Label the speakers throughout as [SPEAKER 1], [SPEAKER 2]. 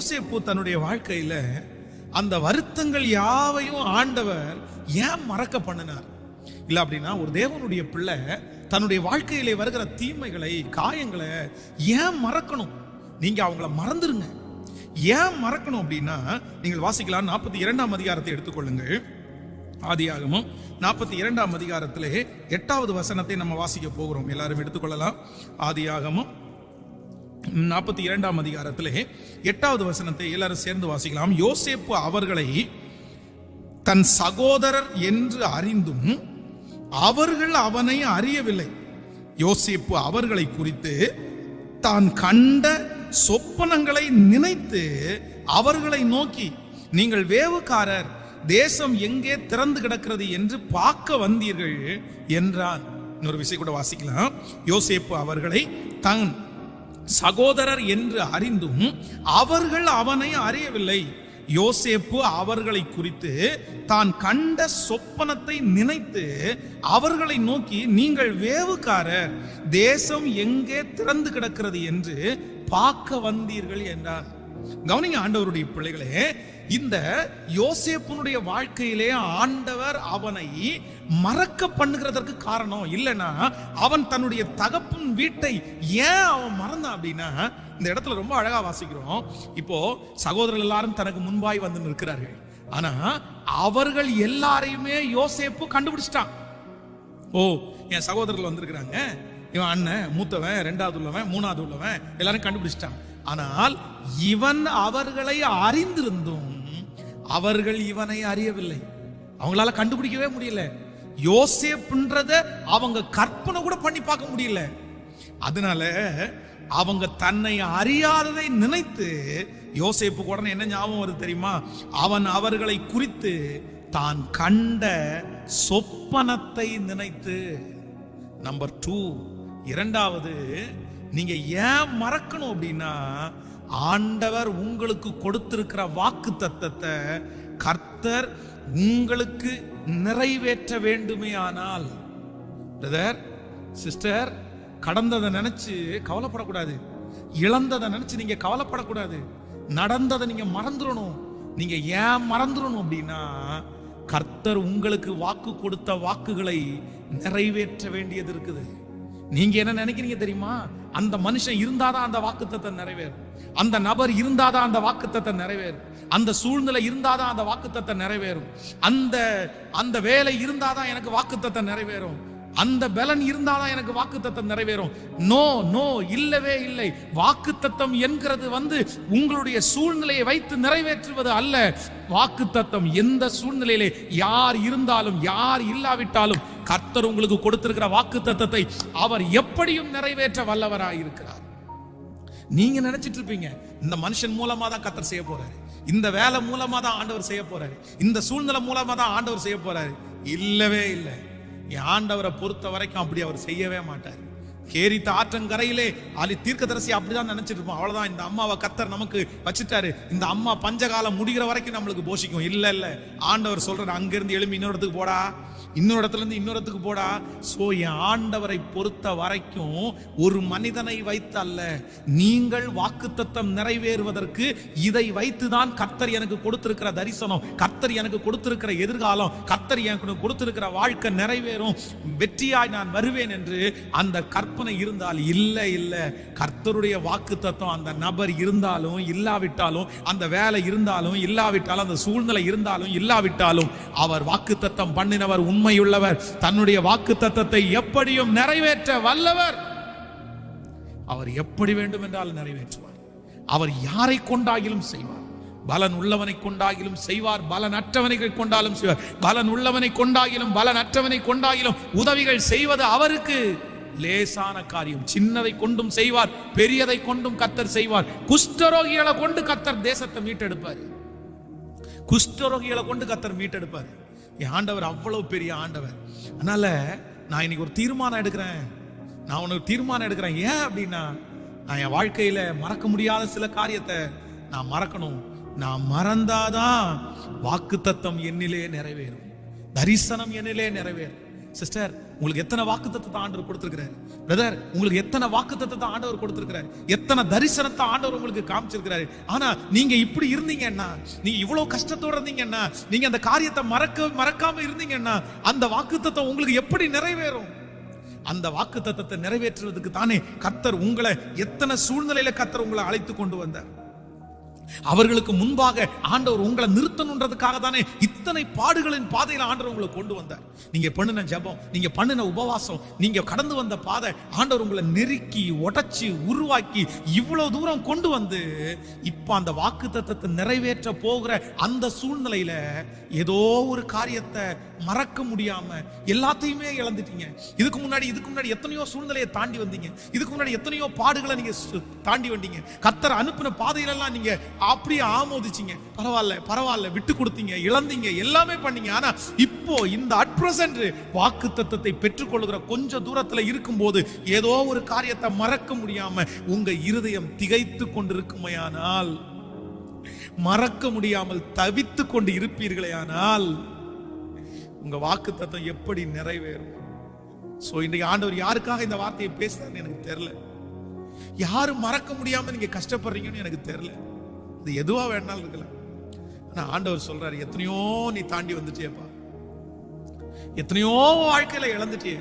[SPEAKER 1] யோசேப்பு தன்னுடைய வாழ்க்கையில அந்த வருத்தங்கள் யாவையும் ஆண்டவர் ஏன் மறக்க பண்ணினார்? இல்லை அப்படின்னா ஒரு தேவனுடைய பிள்ளை தன்னுடைய வாழ்க்கையிலே வருகிற தீமைகளை காயங்களை ஏன் மறக்கணும்? நீங்கள் அவங்கள மறந்துருங்க. ஏன் மறக்கணும் அப்படின்னா நீங்கள் வாசிக்கலாம் நாற்பத்தி இரண்டாம் அதிகாரத்தை எடுத்துக்கொள்ளுங்கள். ஆதியாகமும் நாற்பத்தி இரண்டாம் அதிகாரத்திலே எட்டாவது வசனத்தை நம்ம வாசிக்க போகிறோம். எல்லாரும் எடுத்துக்கொள்ளலாம். ஆதியாகமும் நாற்பத்தி இரண்டாம் அதிகாரத்திலே எட்டாவது வசனத்தை எல்லாரும் சேர்ந்து வாசிக்கலாம். யோசேப்பு அவர்களை தன் சகோதரர் என்று அறிந்தும் அவர்கள் அவனை அறியவில்லை. யோசேப்பு அவர்களை குறித்து தான் கண்ட சொப்பனங்களை நினைத்து அவர்களை நோக்கி நீங்கள் வேவுக்காரர் தேசம் எங்கே திறந்து கிடக்கிறது என்று பார்க்க வந்தீர்கள்? என்றான். இன்னொரு விஷயம் கூட வாசிக்கலாம். யோசேப்பு அவர்களை தன் சகோதரர் என்று அறிந்தும் அவர்கள் அவனை அறியவில்லை. யோசேப்பு அவர்களை குறித்து தான் கண்ட சொப்பனத்தை நினைத்து அவர்களை நோக்கி நீங்கள் வேவுக்காரர் தேசம் எங்கே திறந்து கிடக்கிறது என்று பார்க்க வந்தீர்கள் என்றார். கவனிங்க ஆண்டவருடைய பிள்ளைகளே இந்த யோசேப்பனுடைய வாழ்க்கையிலே ஆண்டவர் அவனை மறக்க பண்ணுகிறதற்கு காரணம் இல்லைன்னா அவன் தன்னுடைய தகப்பன் வீட்டை ஏன் அவன் மறந்தான் அப்படின்னா இந்த இடத்துல ரொம்ப அழகா வாசிக்கிறோம். இப்போ சகோதரர் எல்லாரும் தனக்கு முன்பாய் வந்து நிற்கிறார்கள். ஆனா அவர்கள் எல்லாரையுமே யோசேப்பு கண்டுபிடிச்சிட்டான். ஓ என் சகோதரர்கள் வந்திருக்கிறாங்க. இவன் அண்ணன் மூத்தவன் ரெண்டாவது உள்ளவன் மூணாவது உள்ளவன் எல்லாரும் கண்டுபிடிச்சிட்டான். ஆனால் இவன் அவர்களை அறிந்திருந்தும் அவர்கள் இவனை அறியவில்லை. அவங்களால கண்டுபிடிக்கவே முடியல. யோசேப்புன்றத அவங்க கற்பனை கூட பண்ணி பார்க்க முடியல. அதனால அவங்க தன்னை அறியாததை நினைத்து யோசேப்பு உடனே என்ன ஞாபகம் வருது தெரியுமா? அவன் அவர்களை குறித்து தான் கண்ட சொப்பனத்தை நினைத்து. நம்பர் டூ இரண்டாவது நீங்க ஏன் மறக்கணும் அப்படின்னா ஆண்டவர் உங்களுக்கு கொடுத்திருக்கிற வாக்கு தத்தத்தை கர்த்தர் உங்களுக்கு நிறைவேற்ற வேண்டுமே ஆனால் பிரதர் சிஸ்டர் கடந்ததை நினைச்சு கவலைப்படக்கூடாது. இழந்ததை நினைச்சு நீங்க கவலைப்படக்கூடாது. நடந்ததை நீங்க மறந்துடணும் நீங்க ஏன் மறந்துடணும் அப்படின்னா கர்த்தர் உங்களுக்கு வாக்கு கொடுத்த வாக்குகளை நிறைவேற்ற வேண்டியது இருக்குது. நீங்க என்ன நினைக்கிறீங்க தெரியுமா? அந்த மனுஷன் இருந்தாதான் அந்த வாக்குத்தத்தை நிறைவேறும். அந்த நபர் இருந்தாதான் அந்த வாக்குத்தத்தை நிறைவேறும். அந்த சூழ்நிலை இருந்தாதான் அந்த வாக்குத்தத்தை நிறைவேறும். அந்த அந்த வேலை இருந்தாதான் எனக்கு வாக்குத்தத்தை நிறைவேறும். அந்த பலன் இருந்தாதான் எனக்கு வாக்குத்தத்தம் நிறைவேறும். நோ நோ இல்லவே இல்லை. வாக்குத்தத்தம் என்கிறது வந்து உங்களுடைய சூழ்நிலையை வைத்து நிறைவேற்றுவது அல்ல. வாக்குத்தத்தம் எந்த சூழ்நிலையிலே யார் இருந்தாலும் யார் இல்லாவிட்டாலும் கர்த்தர் உங்களுக்கு கொடுத்திருக்கிற வாக்குத்தத்தத்தை அவர் எப்படியும் நிறைவேற்ற வல்லவராயிருக்கிறார். நீங்க நினைச்சிட்டு இருப்பீங்க இந்த மனுஷன் மூலமா தான் கத்தர் செய்ய போறாரு. இந்த வேலை மூலமா தான் ஆண்டவர் செய்ய போறாரு. இந்த சூழ்நிலை மூலமா தான் ஆண்டவர் செய்ய போறாரு. இல்லவே இல்லை. என் ஆண்டவரை பொறுத்த வரைக்கும் அப்படி அவர் செய்யவே மாட்டார். கேரித்த ஆற்றங்கரையிலே அலி தீர்க்கதரிசி அப்படிதான் நினைச்சிட்டு இருப்போம் அவ்வளவுதான். இந்த அம்மாவை கத்தர் நமக்கு வச்சுட்டாரு. இந்த அம்மா பஞ்சகாலம் முடிகிற வரைக்கும் நம்மளுக்கு போஷிக்கும். இல்ல இல்ல. ஆண்டவர் சொல்றாரு அங்கிருந்து எழும்பி இன்னொரு இடத்துக்கு போடா. இன்னொரு இடத்துல இருந்து இன்னொரு இடத்துக்கு போடா. சோ என் ஆண்டவரை பொறுத்த வரைக்கும் ஒரு மனிதனை வைத்து அல்ல நீங்கள் வாக்குத்தத்தம் நிறைவேறுவதற்கு இதை வைத்துதான் கத்தர் எனக்கு கொடுத்திருக்கிற தரிசனம் கத்தர் எனக்கு கொடுத்திருக்கிற எதிர்காலம் கத்தர் எனக்கு கொடுத்திருக்கிற வாழ்க்கை நிறைவேறும். வெற்றியாய் நான் வருவேன் என்று அந்த கற்பனை இருந்தால் இல்லை இல்லை. கர்த்தருடைய வாக்கு தத்துவம் அந்த நபர் இருந்தாலும் இல்லாவிட்டாலும் அந்த வேலை இருந்தாலும் இல்லாவிட்டாலும் அந்த சூழ்நிலை இருந்தாலும் இல்லாவிட்டாலும் அவர் வாக்கு தத்தம் பண்ணினவர் உண்மையுள்ளவர். தன்னுடைய வாக்கு தத்தத்தை எப்படியும் நிறைவேற்ற வல்லவர். அவர் எப்படி வேண்டும் என்றால் நிறைவேற்றுவார். அவர் யாரை கொண்டாகிலும் செய்வார். பலன் உள்ளவனை கொண்டாகிலும் செய்வார். பலன் அற்றவனை கொண்டாலும் செய்வார். பலன் உள்ளவனை கொண்டாகிலும் பலன் அற்றவனை கொண்டாகிலும் உதவிகள் செய்வது அவருக்கு. லேசான காரியம். சின்னதை கொண்டும் செய்வார் பெரியதை கொண்டும் கத்தர் செய்வார். குஷ்டரோகிகளை கொண்டு கத்தர் தேசத்தை மீட்டெடுப்பார். குஷ்டரோகிகளை கொண்டு கத்தர் மீட்டெடுப்பார். என் ஆண்டவர் அவ்வளவு பெரிய ஆண்டவர். அதனால நான் இன்னைக்கு ஒரு தீர்மானம் எடுக்கிறேன். நான் உனக்கு தீர்மானம் எடுக்கிறேன். ஏன் அப்படின்னா நான் என் வாழ்க்கையில மறக்க முடியாத சில காரியத்தை நான் மறக்கணும். நான் மறந்தாதான் வாக்கு தத்தம் என்னிலே நிறைவேறும். தரிசனம் என்னிலே நிறைவேறும். சிஸ்டர் உங்களுக்கு எத்தனை வாக்குத்தத்தத்தை ஆண்டவர் கொடுத்திருக்கிறார்? பிரதர் உங்களுக்கு எத்தனை வாக்குத்தத்தத்தை ஆண்டவர் கொடுத்திருக்கிறார்? எத்தனை தரிசனத்தை ஆண்டவர் உங்களுக்கு காமிச்சிருக்கிறாரு? ஆனா நீங்க இப்படி இருந்தீங்கன்னா நீங்க இவ்வளவு கஷ்டத்தோட இருந்தீங்கன்னா நீங்க அந்த காரியத்தை மறக்க மறக்காம இருந்தீங்கன்னா அந்த வாக்குத்தத்தை உங்களுக்கு எப்படி நிறைவேறும்? அந்த வாக்கு தத்தத்தை நிறைவேற்றுவதற்கு தானே கர்த்தர் உங்களை எத்தனை சூழ்நிலையில கர்த்தர் உங்களை அழைத்து கொண்டு வந்தார்? அவர்களுக்கு முன்பாக ஆண்டவர் உங்களை நிறுத்தணுன்றதுக்காக தானே இத்தனை பாடுகளின் பாதையில ஆண்டவர் உங்களை கொண்டு வந்தார். நீங்க பண்ணின ஜெபம் நீங்க பண்ணின உபவாசம் நீங்க கடந்து வந்த பாதை ஆண்டவர் உங்களை நெருக்கி உடைச்சி உருவாக்கி இவ்வளவு தூரம் கொண்டு வந்து இப்ப அந்த வாக்கு தத்துவத்தை நிறைவேற்ற போகிற அந்த சூழ்நிலையில ஏதோ ஒரு காரியத்தை மறக்க முடியாம எல்லாத்தையுமே இழந்துட்டீங்க. இதுக்கு முன்னாடி இதுக்கு முன்னாடி எத்தனையோ சூழ்நிலையை தாண்டி வந்தீங்க. இதுக்கு முன்னாடி எத்தனையோ பாடுகளை நீங்க தாண்டி வந்தீங்க. கத்தர் அனுப்பின பாதையிலெல்லாம் நீங்க அப்படியே ஆமோதிச்சீங்க. பரவாயில்ல பரவாயில்ல விட்டு கொடுத்தீங்க இழந்தீங்க எல்லாமே பண்ணீங்க. ஆனா இப்போ இந்த அட் பிரசன்ட் வாக்கு தத்துவத்தை பெற்றுக்கொள்கிற கொஞ்ச தூரத்துல இருக்கும்போது ஏதோ ஒரு காரியத்தை மறக்க முடியாம உங்க இருதயம் திகைத்து கொண்டிருக்குமையானால் மறக்க முடியாமல் தவித்து கொண்டு இருப்பீர்களே ஆனால் உங்க வாக்கு தத்துவம் எப்படி நிறைவேறும்? சோ இன்றைக்கு ஆண்டவர் யாருக்காக இந்த வார்த்தையை பேசுறாருன்னு எனக்கு தெரியல. யாரும் மறக்க முடியாம நீங்க கஷ்டப்படுறீங்கன்னு எனக்கு தெரியல. இது எதுவா வேணாலும் இருக்கலாம். ஆனா ஆண்டவர் சொல்றாரு எத்தனையோ நீ தாண்டி வந்துட்டேப்பா எத்தனையோ வாழ்க்கையில இழந்துட்டியே.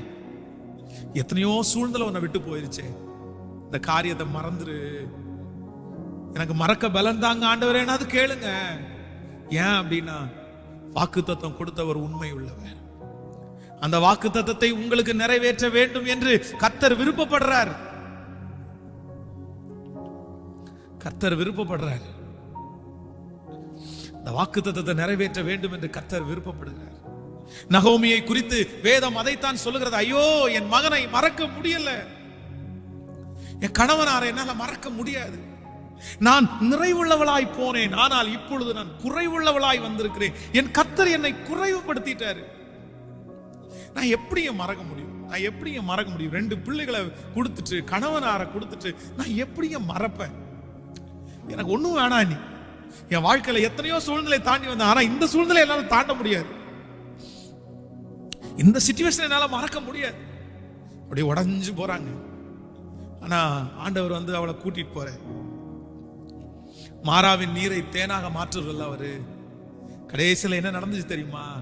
[SPEAKER 1] எத்தனையோ சூழ்நிலை உன்னை விட்டு போயிருச்சே. இந்த காரியத்தை மறந்துரு. எனக்கு மறக்க பலன் தாங்க ஆண்டவரேனாவது கேளுங்க. ஏன் அப்படின்னா வாக்குத்தத்தம் கொடுத்தவர் உண்மை உள்ளவர் அந்த வாக்கு தத்தத்தை உங்களுக்கு நிறைவேற்ற வேண்டும் என்று கர்த்தர் விருப்பப்படுறார். கர்த்தர் விருப்பப்படுறார். அந்த வாக்கு தத்தத்தை நிறைவேற்ற வேண்டும் என்று கர்த்தர் விருப்பப்படுகிறார். நகோமியை குறித்து வேதம் அதைத்தான் சொல்லுகிறது. ஐயோ என் மகனை மறக்க முடியல. என் கணவனாரை என்னால மறக்க முடியாது. நான் நிறைவுள்ளவளாய் போனேன். ஆனால் இப்பொழுது நான் குறைவுள்ளவளாய் வந்திருக்கிறேன். என் கத்தர் என்னை குறைவுபடுத்திட்டாரு. நான் எப்படி மறக்க முடியும். நான் எப்படி மறக்க முடியும். ரெண்டு பிள்ளைகளை கொடுத்துட்டு கணவனார கொடுத்துட்டு நான் எப்படி மறப்பேன். எனக்கு ஒண்ணும் வேணாம் நீ என் வாழ்க்கையில எத்தனையோ சூழ்நிலை தாண்டி வந்தேன். ஆனா இந்த சூழ்நிலை என்னால தாண்ட முடியாது. இந்த சுச்சுவேஷன் என்னால மறக்க முடியாது. அப்படியே உடஞ்சு போறாங்க. ஆனா ஆண்டவர் வந்து அவளை கூட்டிட்டு போறேன் மாறாவின் நீரை தேனாக மாற்றுறதில்ல அவரு. கடைசியில் என்ன நடந்துச்சு தெரியுமா?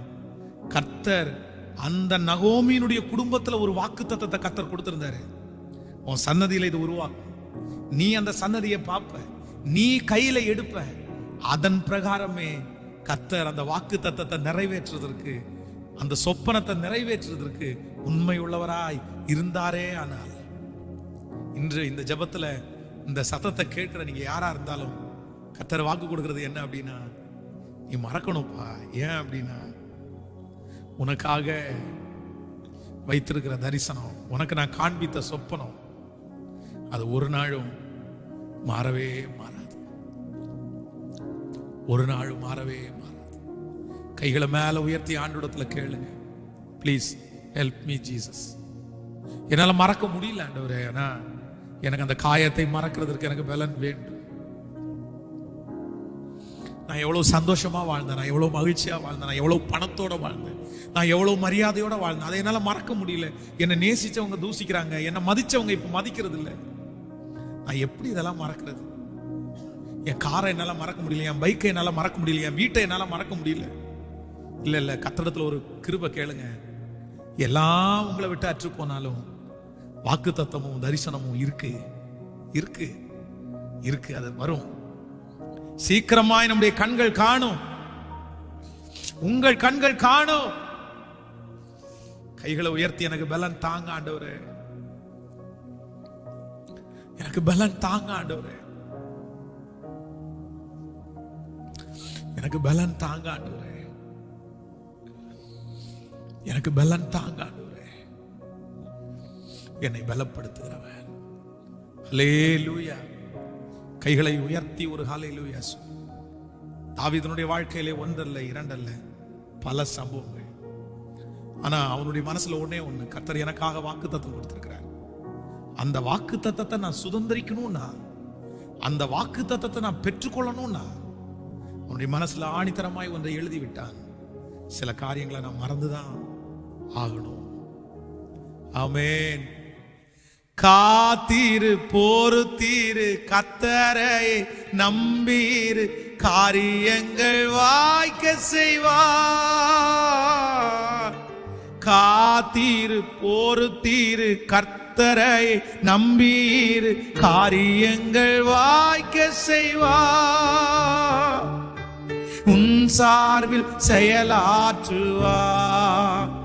[SPEAKER 1] கர்த்தர் அந்த நகோமியினுடைய குடும்பத்தில் ஒரு வாக்கு தத்தத்தை கர்த்தர் கொடுத்திருந்தாரு. உன் சன்னதியில இது உருவாக்கும் நீ அந்த சன்னதியை பார்ப்ப. நீ கையில எடுப்ப. அதன் பிரகாரமே கத்தர் அந்த வாக்கு தத்தத்தை நிறைவேற்றுவதற்கு அந்த சொப்பனத்தை நிறைவேற்றுவதற்கு உண்மை உள்ளவராய் இருந்தாரே ஆனால். இன்று இந்த ஜபத்துல இந்த சத்தத்தை கேட்கிற நீங்க யாரா இருந்தாலும் கத்தர் வாக்கு கொடுக்கறது என்ன அப்படின்னா நீ மறக்கணும்ப்பா. ஏன் அப்படின்னா உனக்காக வைத்திருக்கிற தரிசனம் உனக்கு நான் காண்பித்த சொப்பனம் அது ஒரு நாளும் மாறவே மாறாது. ஒரு நாளும் மாறவே மாறாது. கைகளை மேலே உயர்த்தி ஆண்டோடத்துல கேளுங்க. ப்ளீஸ் ஹெல்ப் மீ ஜீசஸ் என்னால் மறக்க முடியல ஆண்டவரே. ஏன்னா எனக்கு அந்த காயத்தை மறக்கிறதுக்கு எனக்கு பலன் வேண்டும். நான் எவ்வளோ சந்தோஷமாக வாழ்ந்தேன் நான் எவ்வளோ மகிழ்ச்சியா வாழ்ந்தேன் நான் எவ்வளோ பணத்தோட வாழ்ந்தேன் நான் எவ்வளோ மரியாதையோடு வாழ்ந்தேன். அதை என்னால் மறக்க முடியல. என்னை நேசித்தவங்க தூசிக்கிறாங்க என்னை மதித்தவங்க இப்போ மதிக்கிறது இல்லை. நான் எப்படி இதெல்லாம் மறக்கிறது? என் காரை என்னால் மறக்க முடியல என் பைக்கை என்னால் மறக்க முடியல என் வீட்டை என்னால் மறக்க முடியல. இல்லை இல்லை கத்தடத்தில் ஒரு கிருபை கேளுங்க. எல்லாம் உங்களை விட்டு அற்று போனாலும் வாக்கு தத்தமும் தரிசனமும் இருக்கு. இருக்கு. இருக்கு. அது வரும். சீக்கிரமாய் நம்முடைய கண்கள் காணும். உங்கள் கண்கள் காணும். கைகளை உயர்த்தி எனக்கு பலன் தாங்க ஆண்டவரே. எனக்கு பலன் தாங்க ஆண்டவரே. எனக்கு பலன் தாங்க ஆண்டவரே. எனக்கு பலன் தாங்க ஆண்டவரே. என்னை பலப்படுத்துகிறவர். லூயா கைகளை உயர்த்தி ஒரு ஹalleluya சொல். தாவீதனுடைய வாழ்க்கையிலே ஒன்றல்ல இரண்டல்ல பல சம்பவங்கள். ஆனா அவனுடைய மனசுல ஒன்னே ஒண்ணு கர்த்தர் எனக்காக வாக்கு தத்துவம் கொடுத்திருக்கிறார். அந்த வாக்கு தத்தத்தை நான் சுதந்திரிக்கணும்னா அந்த வாக்கு தத்தத்தை நான் பெற்றுக்கொள்ளணும்னா அவனுடைய மனசுல ஆணித்தரமாய் ஒன்றை எழுதி விட்டான் சில காரியங்களை நான் மறந்துதான் ஆகணும். ஆமேன். காத்தீரு பொறுத்தீரு கத்தரை நம்பீரு காரியங்கள் வாய்க்க செய்வார். காத்தீரு பொறுத்தீரு கர்த்தரை நம்பீரு காரியங்கள் வாய்க்க செய்வார். உன் சார்பில் செயலாற்றுவார்.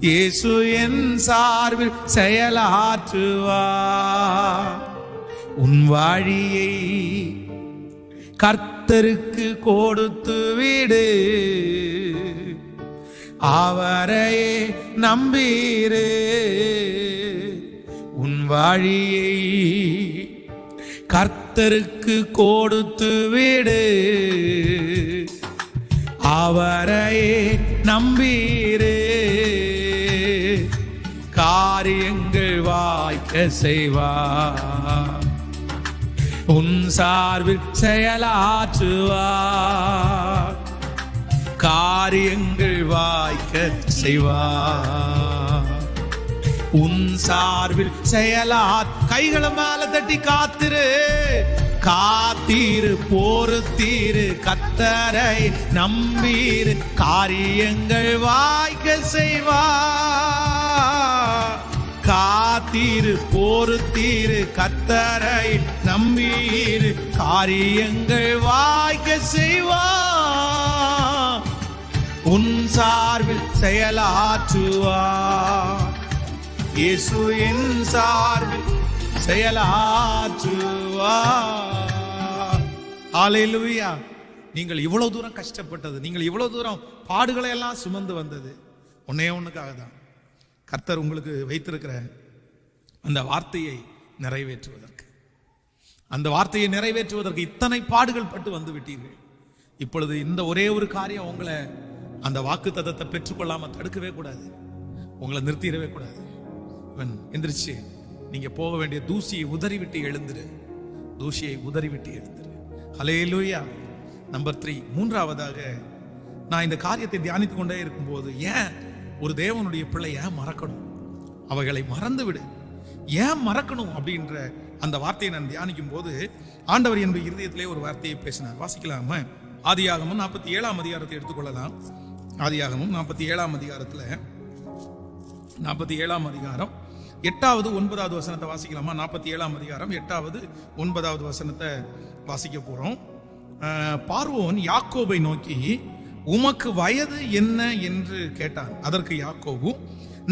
[SPEAKER 1] இயேசு என் சார்பில் செயலாற்றுவார். உன் வழியை கர்த்தருக்கு கொடுத்து விடு. அவரையே நம்பீரு. உன் வழியை கர்த்தருக்கு கொடுத்து விடு. அவரையே நம்பீரே. காரியங்கள் வாய்க்க செய்வார். உன் சார்பில் செயலாற்றுவார். காரியங்கள் வாய்க்க செய்வார். உன் சார்பில் செயலா கைகளை மேல தட்டி காத்திரு. காத்தீரு பொறுத்தீரு கத்தரை நம்பீரு. காரியங்கள் வாய்க்க செய்வார். காத்தீரு பொறுத்தீரு கத்தரை நம்பீரு. காரியங்கள் வாய்க்க செய்வா உன் சார்பில் செயலாற்றுவா இயேசு என் சார்பில் செயலாற்றுவார். ஹalleluya. நீங்கள் இவ்வளவு தூரம் கஷ்டப்பட்டது நீங்கள் இவ்வளவு தூரம் பாடுகளை எல்லாம் சுமந்து வந்தது. ஒன்னே ஒண்ணுக்காக தான் கர்த்தர் உங்களுக்கு வைத்திருக்கிற அந்த வார்த்தையை நிறைவேற்றுவதற்கு. அந்த வார்த்தையை நிறைவேற்றுவதற்கு இத்தனை பாடுகள் பட்டு வந்து விட்டீர்கள். இப்பொழுது இந்த ஒரே ஒரு காரியம் உங்களை அந்த வாக்கு தத்தத்தை பெற்றுக்கொள்ளாம தடுக்கவே கூடாது. உங்களை நிறுத்திடவே கூடாது. இவன் எந்திரிச்சு நீங்க போக வேண்டிய தூசியை உதறிவிட்டு எழுந்துரு. தூசியை உதறிவிட்டு எழுந்துரு. ஹலேலூயா நம்பர் த்ரீ மூன்றாவதாக நான் இந்த காரியத்தை தியானித்து கொண்டே இருக்கும்போது ஏன் ஒரு தேவனுடைய பிள்ளை ஏன் மறக்கணும். அவைகளை மறந்து விடு ஏன் மறக்கணும் அப்படின்ற அந்த வார்த்தையை நான் தியானிக்கும் போது ஆண்டவர் என்பது இருதயத்திலே ஒரு வார்த்தையை பேசினார். வாசிக்கலாமா? ஆதியாகமும் நாற்பத்தி ஏழாம் அதிகாரத்தை எடுத்துக்கொள்ளலாம். ஆதியாகமும் நாற்பத்தி ஏழாம் அதிகாரத்தில் நாற்பத்தி ஏழாம் அதிகாரம் எட்டாவது ஒன்பதாவது வசனத்தை வாசிக்கலாமா? நாற்பத்தி ஏழாம் அதிகாரம் எட்டாவது ஒன்பதாவது வசனத்தை வாசிக்க போகிறோம் பார்வோன் யாக்கோபை நோக்கி உமக்கு வயது என்ன என்று கேட்டான். அதற்கு யாக்கோபு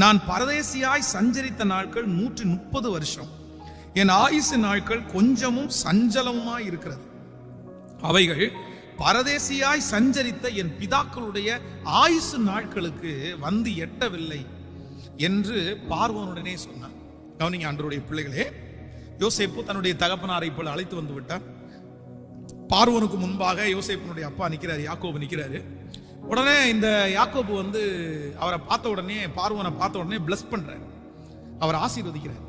[SPEAKER 1] நான் பரதேசியாய் சஞ்சரித்த நாட்கள் நூற்றி முப்பது வருஷம். என் ஆயுசு நாட்கள் கொஞ்சமும் சஞ்சலமுமாய் இருக்கிறது. அவைகள் பரதேசியாய் சஞ்சரித்த என் பிதாக்களுடைய ஆயுசு நாட்களுக்கு வந்து எட்டவில்லை என்று பார்வனுடனே சொன்னான். கவனிங்க ஆண்டருடைய பிள்ளைகளே யோசேப்பு தன்னுடைய தகப்பனாரை போல அழைத்து வந்து விட்டார் பார்வனுக்கு முன்பாக யோசேப்பினுடைய அப்பா நிற்கிறாரு யாக்கோபு நிற்கிறாரு உடனே இந்த யாக்கோபு வந்து அவரை பார்த்த உடனே பார்வனை பார்த்த உடனே பிளஸ் பண்ணுறாரு அவர் ஆசீர்வதிக்கிறார்.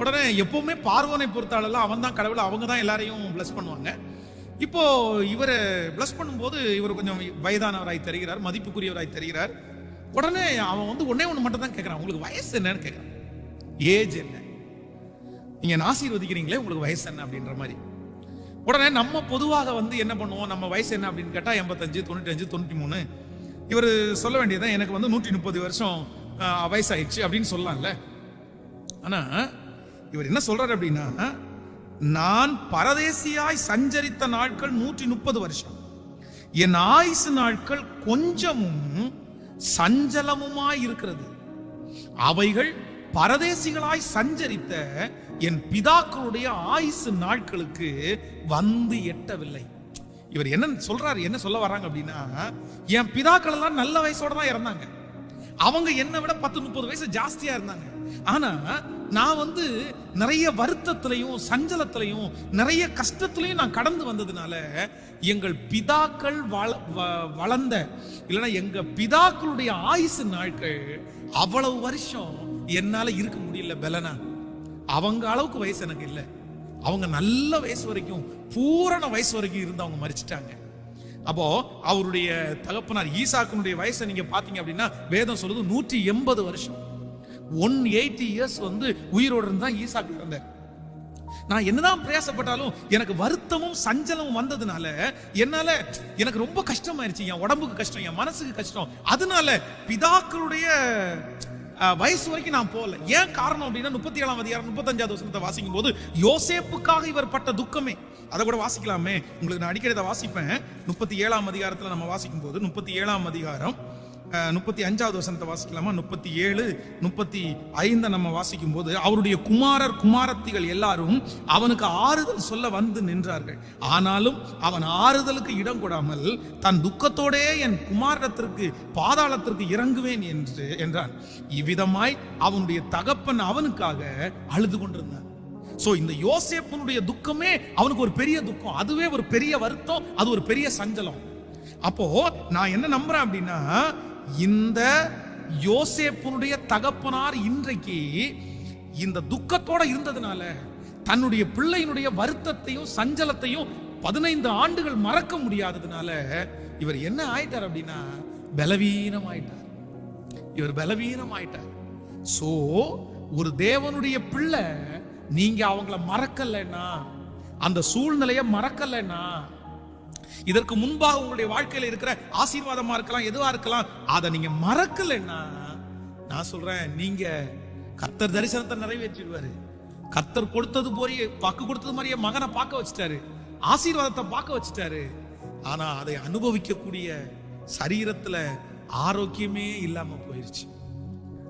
[SPEAKER 1] உடனே எப்பவுமே பார்வனை பொறுத்தாளெல்லாம் அவன் தான் கடவுள் அவங்க தான் எல்லாரையும் பிளஸ் பண்ணுவாங்க. இப்போ இவரை பிளஸ் பண்ணும்போது இவர் கொஞ்சம் வயதானவராய் தெரிகிறார் மதிப்புக்குரியவராய் தெரிகிறார். உடனே அவன் வந்து ஒன்னே ஒன்று மட்டும் தான் கேட்குறான் உங்களுக்கு வயசு என்னன்னு கேட்குறான் ஏஜ் என்ன? நீங்கள் ஆசீர்வதிக்கிறீங்களே உங்களுக்கு வயசு என்ன? அப்படின்ற மாதிரி. உடனே நம்ம பொதுவாக வந்து என்ன பண்ணுவோம்? நம்ம வயசு என்ன அப்படின்னு கேட்டால் எண்பத்தஞ்சு தொண்ணூத்தஞ்சு தொண்ணூற்றி மூணு இவர் சொல்ல வேண்டியதான் எனக்கு வந்து நூற்றி முப்பது வருஷம் வயசாயிடுச்சு அப்படின்னு சொல்லலாம்ல. ஆனால் இவர் என்ன சொல்றாரு அப்படின்னா நான் பரதேசியாய் சஞ்சரித்த நாட்கள் நூற்றி முப்பது வருஷம். என் ஆயுசு நாட்கள் கொஞ்சமும் சஞ்சலமுமாய் இருக்கிறது. அவைகள் பரதேசிகளாய் சஞ்சரித்த என் பிதாக்களுடைய ஆயுசு நாட்களுக்கு வந்து எட்டவில்லை. இவர் என்ன சொல்றாரு என்ன சொல்ல வர்றாங்க அப்படின்னா என் பிதாக்கள் எல்லாம் நல்ல வயசோட தான் இறந்தாங்க. அவங்க என்னை விட பத்து முப்பது வயசு ஜாஸ்தியா இருந்தாங்க. ஆனா நான் வந்து நிறைய வருத்தத்திலையும் சஞ்சலத்திலையும் நிறைய கஷ்டத்திலையும் நான் கடந்து வந்ததுனால எங்கள் பிதாக்கள் வள வ- வளர்ந்த இல்லைன்னா எங்க பிதாக்களுடைய ஆயுசு நாட்கள் அவ்வளவு வருஷம் என்னால இருக்க முடியல பெலனா? அவங்க அளவுக்கு வயசு எனக்கு இல்லை. அவங்க நல்ல வயசு வரைக்கும் பூரண வயசு வரைக்கும் இருந்து அவங்க மறிச்சிட்டாங்க அப்போ அவருடைய தகப்பனார் ஈசாக்கினுடைய வயசை நீங்க பாத்தீங்க அப்படின்னா வேதம் சொல்றது நூற்றி எண்பது வருஷம். ஒன் எயிட்டி இயர்ஸ் வந்து உயிரோடு இருந்தா ஈசாக்கு இருந்தார் நான் என்னதான் பிரயாசப்பட்டாலும் எனக்கு வருத்தமும் சஞ்சலமும் வந்ததுனால என்னால எனக்கு ரொம்ப கஷ்டமாயிருச்சு. என் உடம்புக்கு கஷ்டம் என் மனசுக்கு கஷ்டம். அதனால பிதாக்களுடைய வயசு வரைக்கும் நான் போகல. ஏன் காரணம் அப்படின்னா முப்பத்தி ஏழாம் அதிகாரம் முப்பத்தஞ்சாவது வசனத்தை வாசிக்கும் போது யோசேப்புக்காக இவர் பட்ட துக்கமே. அதை கூட வாசிக்கலாமே. உங்களுக்கு நான் அடிக்கடி வாசிப்பேன். முப்பத்தி ஏழாம் அதிகாரத்தில் நம்ம வாசிக்கும் போது முப்பத்தி ஏழாம் அதிகாரம் முப்பத்தி அஞ்சாவது வசனத்தை வாசிக்கலாமா? முப்பத்தி ஏழு முப்பத்தி ஐந்தை நம்ம வாசிக்கும் போது அவருடைய குமாரர் குமாரத்திகள் எல்லாரும் அவனுக்கு ஆறுதல் சொல்ல வந்து நின்றார்கள். ஆனாலும் அவன் ஆறுதலுக்கு இடம் கொடாமல் தன் துக்கத்தோடே என் குமாரத்திற்கு பாதாளத்திற்கு இறங்குவேன் என்று என்றான். இவ்விதமாய் அவனுடைய தகப்பன் அவனுக்காக அழுது கொண்டிருந்தான். ஸோ இந்த யோசேப்பனுடைய துக்கமே அவனுக்கு ஒரு பெரிய துக்கம். அதுவே ஒரு பெரிய வருத்தம் அது ஒரு பெரிய சஞ்சலம். அப்போ நான் என்ன நம்புறேன் அப்படின்னா இந்த யோசேப்பனுடைய தகப்பனார் இன்றைக்கு இந்த துக்கத்தோட இருந்ததுனால தன்னுடைய பிள்ளையினுடைய வருத்தத்தையும் சஞ்சலத்தையும் பதினைந்து ஆண்டுகள் மறக்க முடியாததுனால இவர் என்ன ஆயிட்டார் அப்படின்னா பலவீனம் ஆயிட்டார் இவர் பலவீனம் ஆயிட்டார் சோ ஒரு தேவனுடைய பிள்ளை நீங்க அவங்கள மறக்கலைன்னா அந்த சூழ்நிலையை மறக்கலைன்னா இதற்கு முன்பாக உங்களுடைய வாழ்க்கையில இருக்கிற ஆசீர்வாதமா இருக்கலாம் எதுவா இருக்கலாம் அதை நீங்க மறக்கலைன்னா நான் சொல்றேன் நீங்க கர்த்தர் தரிசனத்தை நிறைவேற்றிடுவாரு. கர்த்தர் கொடுத்தது போறிய பக்கு கொடுத்தது மாதிரியே மகனை பார்க்க வச்சுட்டாரு. ஆசீர்வாதத்தை பார்க்க வச்சுட்டாரு. ஆனா அதை அனுபவிக்கக்கூடிய சரீரத்துல ஆரோக்கியமே இல்லாம போயிருச்சு.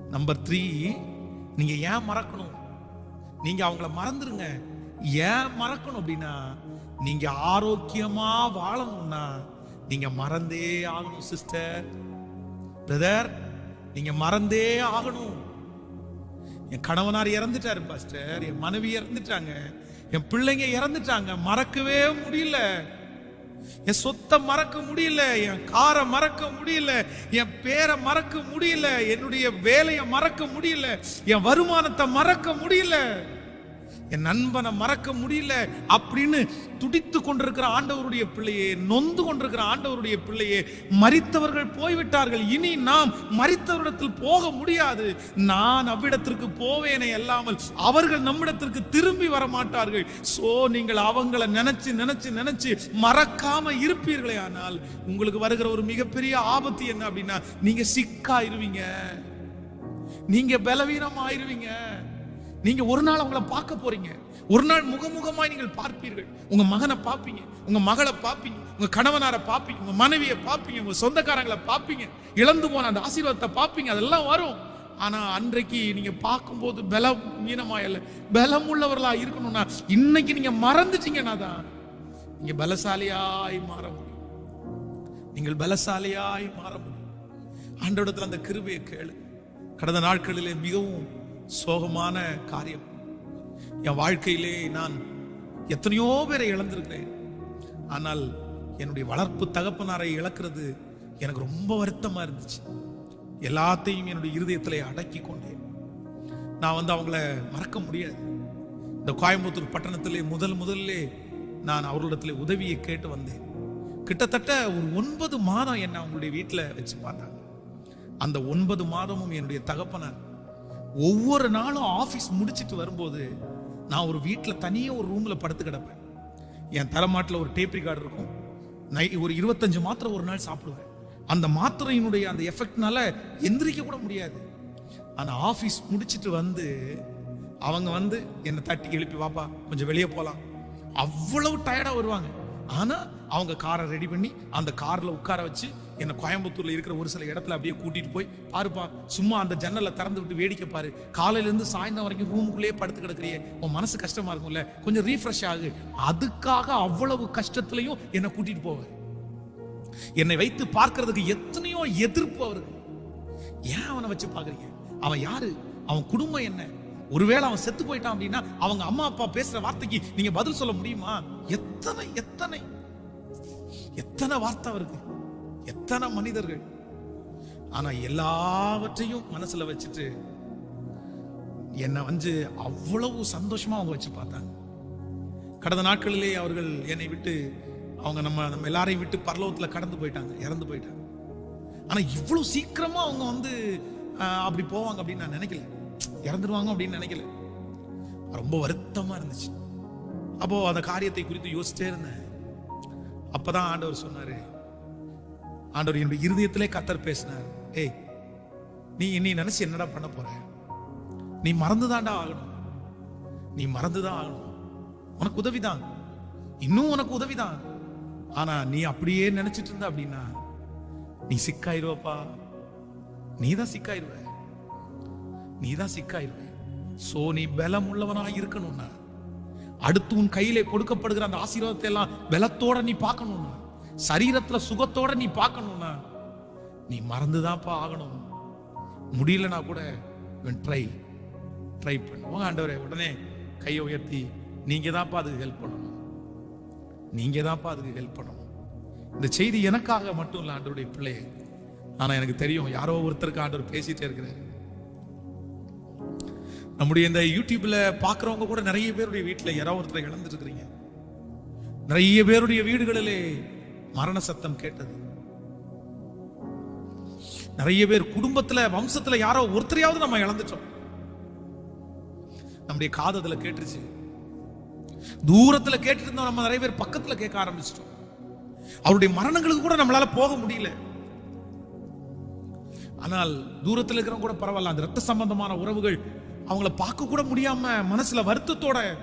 [SPEAKER 1] நம்பர் த்ரீ நீங்க ஏன் மறக்கணும்? நீங்க அவங்கள மறந்துருங்க. ஏன் மறக்கணும் அப்படின்னா நீங்க ஆரோக்கியமா வாழணும்னா நீங்க மறந்தே ஆகணும் சிஸ்டர் பிரதர் நீங்க மறந்தே ஆகணும். என் கணவனார் இறந்துட்டாரு பாஸ்டர் என் மனைவி இறந்துட்டாங்க. என் பிள்ளைங்க இறந்துட்டாங்க. மறக்கவே முடியல. என் சொத்தை மறக்க முடியல. என் காரை மறக்க முடியல. என் பேரை மறக்க முடியல. என்னுடைய வேலையை மறக்க முடியல. என் வருமானத்தை மறக்க முடியல. என் நண்பனை மறக்க முடியல அப்படின்னு துடித்து கொண்டிருக்கிற ஆண்டவருடைய பிள்ளையே நொந்து கொண்டிருக்கிற ஆண்டவருடைய பிள்ளையே மறித்தவர்கள் போய்விட்டார்கள். இனி நாம் மறித்தவரிடத்தில் போக முடியாது. நான் அவ்விடத்திற்கு போவேனே அல்லாமல் அவர்கள் நம்மிடத்திற்கு திரும்பி வர மாட்டார்கள் சோ நீங்கள் அவங்கள நினைச்சு நினைச்சு நினைச்சு மறக்காம இருப்பீர்களே ஆனால் உங்களுக்கு வருகிற ஒரு மிகப்பெரிய ஆபத்து என்ன அப்படின்னா நீங்க சிக்காயிருவீங்க. நீங்க பலவீனம் ஆயிருவீங்க நீங்க ஒரு நாள் அவங்கள பார்க்க போறீங்க. ஒரு நாள் முகமுகமாய் நீங்கள் பார்ப்பீர்கள். உங்க மகனை பார்ப்பீங்க. உங்க மகளை பார்ப்பீங்க. உங்க கணவனாரை பார்ப்பீங்க. உங்க மனைவியை பார்ப்பீங்க. உங்க சொந்தக்காரங்களை பார்ப்பீங்க. இழந்து போன அந்த ஆசீர்வாதத்தை பார்ப்பீங்க. அதெல்லாம் வரும். ஆனா அன்றைக்கு நீங்க பார்க்கும்போது பலம் மீனமாயல்ல. பலம் உள்ளவர்களா இருக்கணும்னா இன்னைக்கு நீங்க மறந்துட்டீங்கன்னா தான். நீங்க பலசாலியாய் மாற முடியும். நீங்கள் பலசாலியாய் மாற முடியும். ஆண்டவரிடத்துல அந்த கிருபையை கேளு. கடந்த நாட்களிலே மிகவும் சோகமான காரியம். என் வாழ்க்கையிலே நான் எத்தனையோ பேரை இழந்திருக்கிறேன். ஆனால் என்னுடைய வளர்ப்பு தகப்பனாரை இழக்கிறது எனக்கு ரொம்ப வருத்தமா இருந்துச்சு. எல்லாத்தையும் என்னுடைய இருதயத்தில் அடக்கி கொண்டேன். நான் வந்து அவங்கள மறக்க முடியாது. இந்த கோயம்புத்தூர் பட்டணத்திலே முதல் முதல்ல நான் அவர்களிடத்திலே உதவியை கேட்டு வந்தேன். கிட்டத்தட்ட ஒரு ஒன்பது மாதம் என்னை அவங்களுடைய வீட்டில் வச்சு பார்த்தாங்க. அந்த ஒன்பது மாதமும் என்னுடைய தகப்பனார் ஒவ்வொரு நாளும் ஆஃபீஸ் முடிச்சிட்டு வரும்போது நான் ஒரு வீட்டில் தனியாக ஒரு ரூமில் படுத்து கிடப்பேன். என் தலைமாட்டில் ஒரு டேப் ரெக்கார்டு இருக்கும். நை ஒரு இருபத்தஞ்சு மாத்திரை ஒரு நாள் சாப்பிடுவேன். அந்த மாத்திரையினுடைய அந்த எஃபெக்ட்னால எந்திரிக்க கூட முடியாது. ஆனால் ஆஃபீஸ் முடிச்சிட்டு வந்து அவங்க வந்து என்னை தட்டி எழுப்பி வாப்பா கொஞ்சம் வெளியே போகலாம் அவ்வளவு டயர்டாக வருவாங்க. ஆனால் அவங்க காரை ரெடி பண்ணி அந்த காரில் உட்கார வச்சு என்னை கோயம்புத்தூர்ல இருக்கிற ஒரு சில இடத்துல அப்படியே கூட்டிட்டு போய் பாருப்பா சும்மா அந்த ஜன்னலை திறந்து விட்டு வேடிக்கை பாரு. காலையில இருந்து சாயந்தரம் வரைக்கும் ரூமுக்குள்ளேயே படுத்து கிடக்குறியே. உன் மனசு கஷ்டமா இருக்கும்ல. கொஞ்சம் ரீஃப்ரெஷ் ஆகு. அதுக்காக அவ்வளவு கஷ்டத்துலையும் என்னை கூட்டிட்டு போவார். என்னை வைத்து பார்க்கறதுக்கு எத்தனையோ எதிர்ப்பு அவருக்கு ஏன் அவனை வச்சு பார்க்குறீங்க? அவன் யாரு? அவன் குடும்பம் என்ன? ஒருவேளை அவன் செத்து போயிட்டான் அப்படின்னா அவங்க அம்மா அப்பா பேசுற வார்த்தைக்கு நீங்க பதில் சொல்ல முடியுமா? எத்தனை எத்தனை எத்தனை வார்த்தை அவருக்கு? எத்தனை மனிதர்கள்? ஆனா எல்லாவற்றையும் மனசுல வச்சுட்டு என்னை வந்து அவ்வளவு சந்தோஷமா அவங்க வச்சு பார்த்தாங்க. கடந்த நாட்களிலே அவர்கள் என்னை விட்டு அவங்க நம்ம நம்ம எல்லாரையும் விட்டு பரலோகத்துல கடந்து போயிட்டாங்க இறந்து போயிட்டாங்க. ஆனா இவ்வளவு சீக்கிரமா அவங்க வந்து அப்படி போவாங்க அப்படின்னு நான் நினைக்கல. இறந்துருவாங்க அப்படின்னு நினைக்கல. ரொம்ப வருத்தமா இருந்துச்சு. அப்போ அந்த காரியத்தை குறித்து யோசிச்சே இருந்தேன். அப்பதான் ஆண்டவர் சொன்னாரு ஆண்டவர் என்னுடைய இருதயத்திலே கத்தர் பேசினார். ஏய் நீ என்னை நினைச்சு என்னடா பண்ண போற? நீ மறந்துதான்டா ஆகணும். நீ மறந்துதான் ஆகணும். உனக்கு உதவிதான். இன்னும் உனக்கு உதவிதான். ஆனா நீ அப்படியே நினைச்சிட்டு இருந்த அப்படின்னா நீ சிக்காயிருவப்பா. நீ தான் சிக்காயிருவ. நீ தான் சிக்காயிருவ. சோ நீ பலம் உள்ளவனா இருக்கணும்னா அடுத்து உன் கையிலே கொடுக்கப்படுகிற அந்த ஆசீர்வாதத்தை எல்லாம் பலத்தோட நீ பார்க்கணும்னா சரீரத்துல சுகத்தோட நீ பார்க்கணும்னா நீ மறந்துதான்ப்பா ஆகணும். முடியலனா கூட ட்ரை ட்ரை பண்ணுவோம் ஆண்டவரே உடனே கையை உயர்த்தி நீங்க தான்ப்பா அதுக்கு ஹெல்ப் பண்ணணும். நீங்க தான்ப்பா அதுக்கு ஹெல்ப் பண்ணணும். இந்த செய்தி எனக்காக மட்டும் இல்லை ஆண்டவருடைய பிள்ளையே. ஆனா எனக்கு தெரியும் யாரோ ஒருத்தருக்கு ஆண்டவர் பேசிட்டே இருக்கிறார். நம்முடைய இந்த யூடியூப்ல பாக்குறவங்க கூட நிறைய பேருடைய வீட்டுல யாரோ ஒருத்தரை இழந்துட்டு இருக்கிறீங்க. நிறைய பேருடைய வீடுகளிலே மரண சத்தம் கேட்டது. நிறைய பேர் குடும்பத்துல வம்சத்துல யாரோ ஒருத்தரையாவது நம்ம இழந்துட்டோம். நம்முடைய காதத்துல கேட்டுருச்சு. தூரத்துல கேட்டுட்டு இருந்தோம் நம்ம நிறைய பேர் பக்கத்துல கேட்க ஆரம்பிச்சிட்டோம். அவருடைய மரணங்களுக்கு கூட நம்மளால போக முடியல. ஆனால் தூரத்துல இருக்கிறவங்க கூட பரவாயில்ல அந்த ரத்த சம்பந்தமான உறவுகள் அவங்கள பார்க்க கூட முடியாம மனசுல வருத்தத்தோட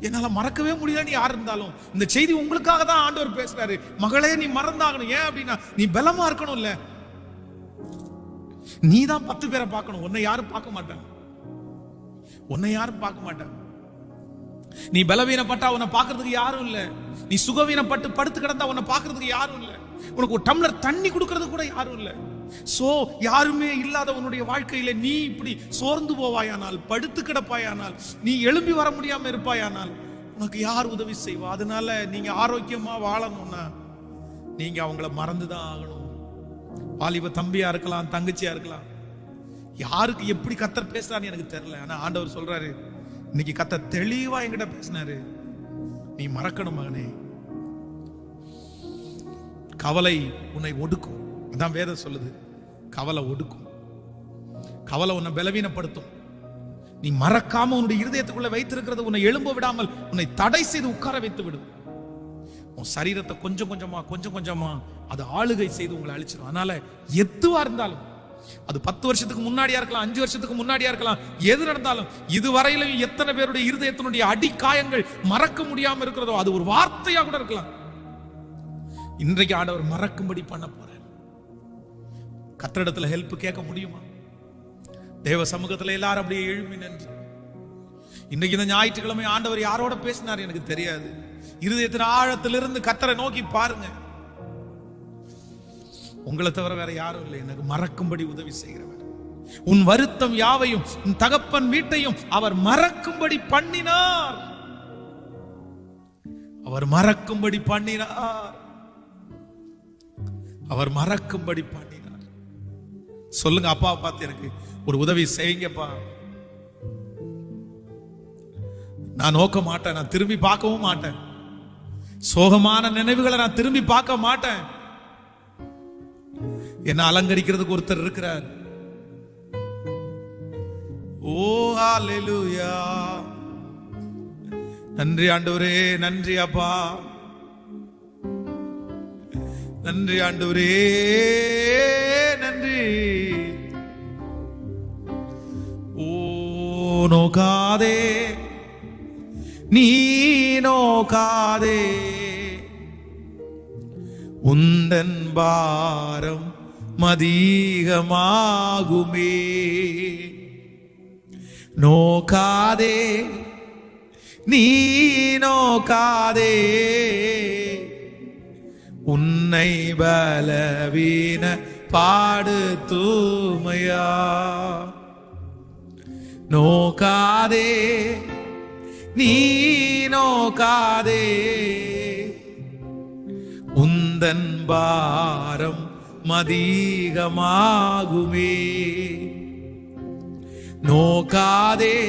[SPEAKER 1] என்னால மறக்கவே முடியலன்னு யார் இருந்தாலும். இந்த செய்தி உங்களுக்காக தான் ஆண்டவர் பேசுறாரு. மகளே நீ மறந்தாகணும். ஏன் அப்படின்னா நீ பலமா இருக்கணும்ல. நீ தான் பத்து பேரை பார்க்கணும். உன்னை யாரும் பார்க்க மாட்டாங்க. உன்னை யாரும் பார்க்க மாட்டாங்க. நீ பலவீனப்பட்டா உன்னை பார்க்கறதுக்கு யாரும் இல்ல. நீ சுகவீனப்பட்டு படுத்து கிடந்தா உன்னை பார்க்கறதுக்கு யாரும் இல்ல. உனக்கு ஒரு டம்ளர் தண்ணி கொடுக்கறது கூட யாரும் இல்ல. சோ யாருமே இல்லாத உன்னுடைய வாழ்க்கையில நீ இப்படி சோர்ந்து போவாயானால் படுத்து கிடப்பாயானால் நீ எழும்பி வர முடியாம இருப்பாயானால் உனக்கு யார் உதவி செய்வா? அதனால நீங்க ஆரோக்கியமா வாழணும்னா நீங்க அவங்கள மறந்துதான் ஆகணும். வாலிப தம்பியா இருக்கலாம் தங்கச்சியா இருக்கலாம். யாருக்கு எப்படி கத்தர் பேசுறான்னு எனக்கு தெரியல. ஆனா ஆண்டவர் சொல்றாரு இன்னைக்கு கத்த தெளிவா என்கிட்ட பேசினாரு. நீ மறக்கணும் மகனே. கவலை உன்னை ஒடுக்கும். அதான் வேதம் சொல்லுது கவலை ஒடுக்கும். கவலை உன்னை பலவீனப்படுத்தும். நீ மறக்காம உன்னுடைய இருதயத்துக்குள்ள வைத்திருக்கிறது உன்னை எழும்ப விடாமல் உன்னை தடை செய்து உட்கார வைத்து விடும் உன் சரீரத்தை கொஞ்சம் கொஞ்சமா கொஞ்சம் கொஞ்சமா அது ஆளுகை செய்து உங்களை அழிச்சிடும் அதனால எதுவா இருந்தாலும் அது பத்து வருஷத்துக்கு முன்னாடியா இருக்கலாம் அஞ்சு வருஷத்துக்கு முன்னாடியா இருக்கலாம் எது நடந்தாலும் இதுவரையிலும் எத்தனை பேருடைய இருதயத்தினுடைய அடிக்காயங்கள் மறக்க முடியாம இருக்கிறதோ அது ஒரு வார்த்தையா கூட இருக்கலாம். இன்றைக்கு ஆண்டவர் மறக்கும்படி பண்ண போற கத்திரிடத்துல ஹெல்ப் கேட்க முடியுமா? தேவ சமூகத்துல எல்லாரும் அப்படியே எழுமி நின்று. இன்னைக்கு இந்த ஞாயிற்றுக்கிழமை ஆண்டவர் யாரோட பேசினார் எனக்கு தெரியாது. இருதயத்தின் ஆழத்திலிருந்து கத்தரை நோக்கி பாருங்க. உங்களை தவிர வேற யாரும் இல்லை. எனக்கு மறக்கும்படி உதவி செய்கிறவர். உன் வருத்தம் யாவையும் உன் தகப்பன் வீட்டையும் அவர் மறக்கும்படி பண்ணினார். அவர் மறக்கும்படி பண்ணினார். அவர் மறக்கும்படி பண்ண சொல்லுங்க அப்பாவை பார்த்து எனக்கு ஒரு உதவி செய்யுங்கப்பா. நான் நோக்க மாட்டேன் நான் திரும்பி பார்க்கவும் மாட்டேன். சோகமான நினைவுகளை நான் திரும்பி பார்க்க மாட்டேன். என்ன அலங்கரிக்கிறதுக்கு ஒருத்தர் இருக்கிறார். ஓ ஆலெலுயா நன்றி ஆண்டவரே நன்றி அப்பா. நன்றி ஆண்டவரே. நோக்காதே நீ நோக்காதே உந்தன் பாரம் மதீகமாகுமே நோக்காதே நீ நோக்காதே உன்னை பலவீன பாடு தூமையா நோக்காதே நீ நோக்காதே. உந்தன் பாரம் மதீகமாகுமே. நோக்காதே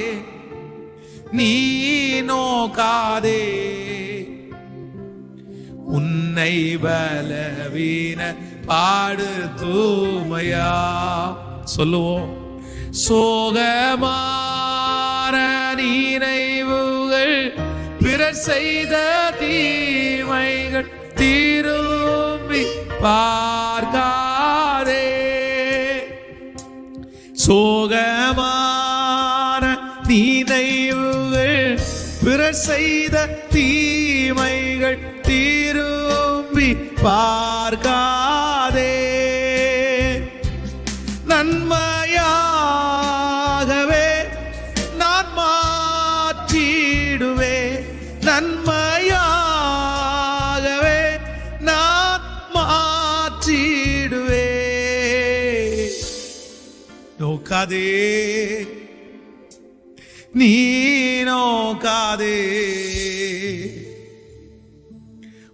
[SPEAKER 1] நீ நோக்காதே. உன்னை பலவீன பாடு தூமையா. சொல்லுவோம். சோகமான நினைவுகள் பிறர் செய்த தீமைகள் திரும்பி பார்க்காதே. சோகமான நினைவுகள் பிறர் செய்த தீமைகள் திரும்பி பார்க்காதே நன்மையாகவே நான் மாற்றிடுவே. நோக்காதே. நீ நோக்காதே.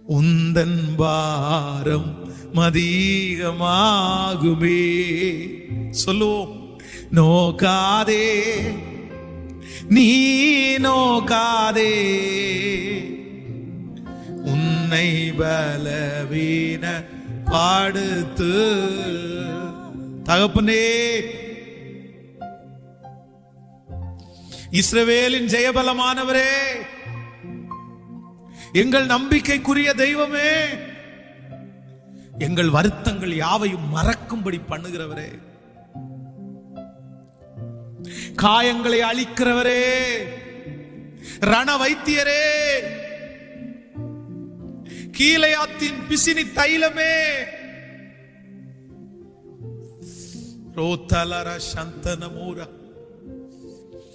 [SPEAKER 1] உந்தன் பாரம் மதீகமாகுமே. சொல்லுவோம். நோக்காதே. நீ நோக்காதே உன்னை பலவீன பாடுத்து. தகப்பனே. இஸ்ரவேலின் ஜெயபலமானவரே. எங்கள் நம்பிக்கைக்குரிய தெய்வமே. எங்கள் வருத்தங்கள் யாவையும் மறக்கும்படி பண்ணுகிறவரே. காயங்களை அழிக்கிறவரே ரண வைத்தியரே கீழையாத்தின் பிசினி தைலமே. ரோத்தலர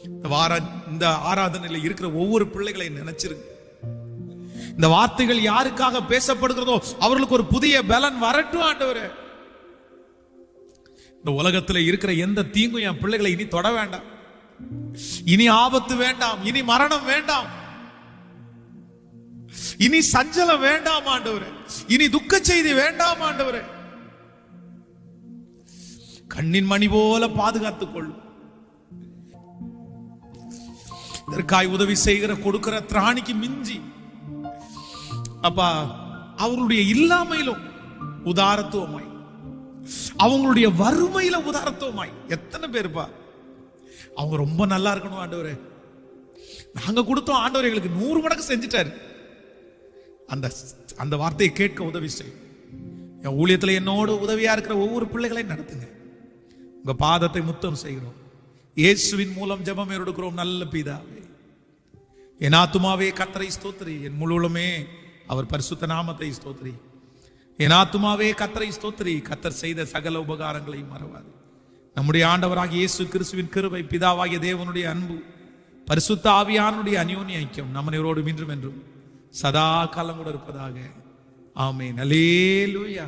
[SPEAKER 1] இந்த வார இந்த ஆராதனையில் இருக்கிற ஒவ்வொரு பிள்ளைகளை நினைச்சிருங்க. இந்த வார்த்தைகள் யாருக்காக பேசப்படுகிறதோ அவர்களுக்கு ஒரு புதிய பலன் வரட்டும் ஆண்டவரே. இந்த உலகத்துல இருக்கிற எந்த தீங்கும் என் பிள்ளைகளை இனி தொட வேண்டாம். இனி ஆபத்து வேண்டாம் இனி மரணம் வேண்டாம். இனி சஞ்சலம் வேண்டாம் ஆண்டவரே. இனி துக்க செய்தி வேண்டாம் ஆண்டவரே. கண்ணின் மணி போல பாதுகாத்துக் கொள்ளும். இதற்காய் உதவி செய்கிற கொடுக்கிற திராணிக்கு மிஞ்சி. அப்பா அவருடைய இல்லாமையிலும் உதாரத்துவமாய். அவங்களுடைய வறுமையில உதாரத்துவமாய். எத்தனை பேருப்பா? அவங்க ரொம்ப நல்லா இருக்கணும் ஆண்டவர். நாங்கள் கொடுத்தோம் ஆண்டவர் எங்களுக்கு நூறு மடங்கு செஞ்சுட்டாரு. அந்த அந்த வார்த்தையை கேட்க உதவி செய்யும் என் ஊழியத்தில் என்னோட உதவியாக இருக்கிற ஒவ்வொரு பிள்ளைகளையும் நடத்துங்க. உங்கள் பாதத்தை முத்தம் செய்கிறோம். இயேசுவின் மூலம் ஜெபம் எடுக்கிறோம் நல்ல பீதாவே. என் ஆத்துமாவே கத்தரை ஸ்தோத்திரி. என் முழுவலுமே அவர் பரிசுத்த நாமத்தை ஸ்தோத்திரி. என் ஆத்துமாவே கத்தரை ஸ்தோத்திரி. கத்தர் செய்த சகல உபகாரங்களையும் மறவாது. நம்முடைய ஆண்டவராக இயேசு கிறிஸ்துவின் கிருபை பிதாவாகிய தேவனுடைய அன்பு பரிசுத்த ஆவியானுடைய அந்யோன்ய ஐக்கியம் நம்மனைவரோடு இன்றும் என்றும் சதா காலம் கூட இருப்பதாக. ஆமே நலேலுயா